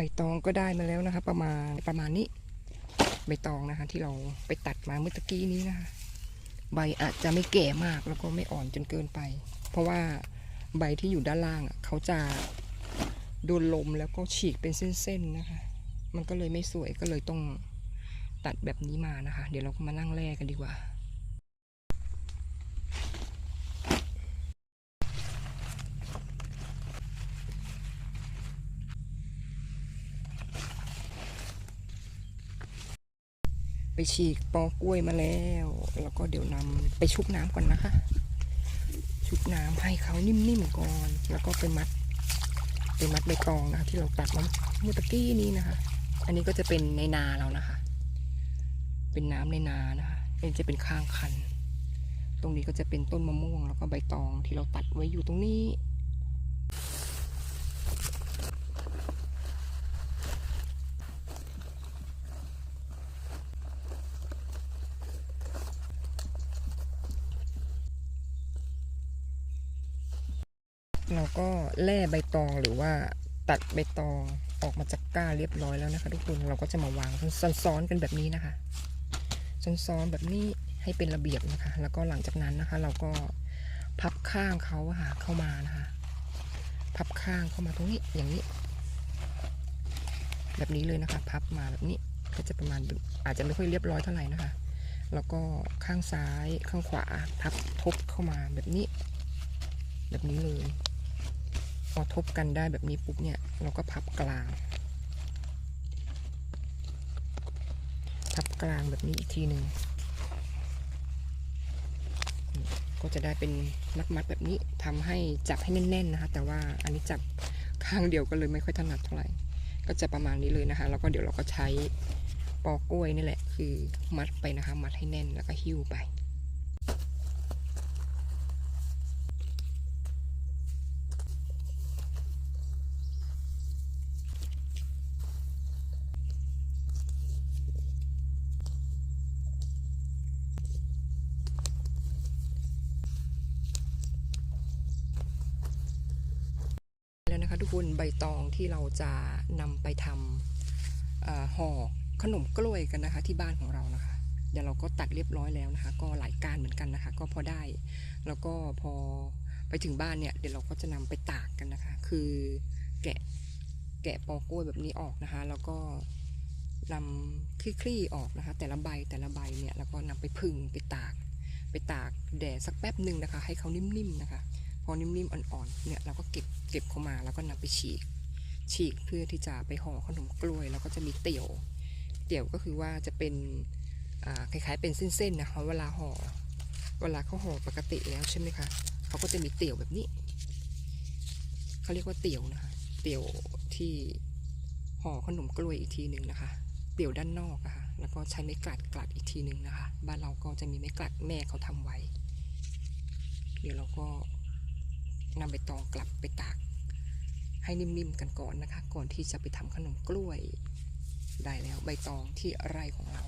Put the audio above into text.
ใบตองก็ได้มาแล้วนะคะ ประมาณประมาณนี้ ใบตองนะคะ ที่เราไปตัดมาเมื่อตะกี้นี้นะคะ ใบอาจจะไม่แก่มากแล้วก็ไม่อ่อนจนเกินไป เพราะว่าใบที่อยู่ด้านล่างเขาจะโดนลมแล้วก็ฉีกเป็นเส้นๆนะคะ มันก็เลยไม่สวยก็เลยต้องตัดแบบนี้มานะคะ เดี๋ยวเราก็มานั่งแล่กันดีกว่า ไปฉีกปอกล้วยมาแล้ว แล้วก็เดี๋ยวนำไปชุบน้ำก่อนนะคะชุบน้ำให้เขานิ่มๆก่อน แล้วก็ไปมัด ไปมัดใบตองนะะที่เราตัดมาเมื่อตะกี้นี้นะคะ อันนี้ก็จะเป็นในนาเรานะคะ เป็นน้ำในนานะคะอันจะเป็นข้างคัน ตรงนี้ก็จะเป็นต้นมะม่วง แล้วก็ใบตองที่เราตัดไว้อยู่ตรงนี้ เราก็แล่ใบตองหรือว่าตัดใบตองออกมาจากก้าเรียบร้อยแล้วนะคะ ทุกคนเราก็จะมาวางซ้อนๆกันแบบนี้นะคะซ้อนๆแบบนี้ให้เป็นระเบียบนะคะ แล้วก็หลังจากนั้นนะคะ เราก็พับข้างเขาค่ะเข้ามานะคะ พับข้างเข้ามาตรงนี้อย่างนี้ แบบนี้เลยนะคะ พับมาแบบนี้ก็จะประมาณอาจจะไม่ค่อยเรียบร้อยเท่าไหร่นะคะ แล้วก็ข้างซ้ายข้างขวาพับทบเข้ามาแบบนี้ แบบนี้เลย พอทบกันได้แบบนี้ปุ๊บเนี่ย เราก็พับกลาง พับกลางแบบนี้อีกทีหนึ่งก็จะได้เป็นมัดมัดๆแบบนี้ทำให้จับให้แน่นๆนะคะ แต่ว่าอันนี้จับข้างเดียวก็เลยไม่ค่อยถนัดเท่าไหร่ ก็จะประมาณนี้เลยนะคะ แล้วก็เดี๋ยวเราก็ใช้ปอกล้วยนี่แหละ คือมัดไปนะคะ มัดให้แน่นแล้วก็หิ้วไป วนะคะทุกคนใบตองที่เราจะนำไปทำห่อขนมกล้วยกันนะคะ ที่บ้านของเรานะคะ เดี๋ยวเราก็ตัดเรียบร้อยแล้วนะคะ ก็หลายการเหมือนกันนะคะ ก็พอได้ แล้วก็พอไปถึงบ้านเนี่ยเดี๋ยวเราก็จะนำไปตากกันนะคะ คือแกะแกะปอกล้วยแบบนี้ออกนะคะ แล้วก็นำคลี่ๆออกนะคะ แต่ละใบแต่ละใบเนี่ยแล้วก็นำไปพึ่งไปตาก ไปตากแดดสักแป๊บหนึ่งนะคะ ให้เขานิ่มๆนะคะ อนิ่มๆอ่อนๆเนี่ยเราก็เก็บเก็บเข้ามาแล้วก็นำไปฉีก ฉีกเพื่อที่จะไปห่อขนมกล้วย แล้วก็จะมีเตี่ยว เตี่ยวก็คือว่าจะเป็นคล้ายๆเป็นเส้นๆนะคะเวลาห่อเวลาเขาห่อปกติแล้วใช่ไหมคะเขาก็จะมีเตี่ยวแบบนี้เขาเรียกว่าเตี่ยวนะคะ เตี่ยวที่ห่อขนมกล้วยอีกทีหนึ่งนะคะ เตี่ยวด้านนอกอะค่ะแล้วก็ใช้ไม้กลัดกลัดอีกทีหนึ่งนะคะ บ้านเราก็จะมีไม้กลัดแม่เขาทำไว้ เดี๋ยวเราก็ นำใบตองกลับไปตาก ให้นิ่มๆกันก่อนนะคะ ก่อนที่จะไปทำขนมกล้วย ได้แล้วใบตองที่ไร่ของเรา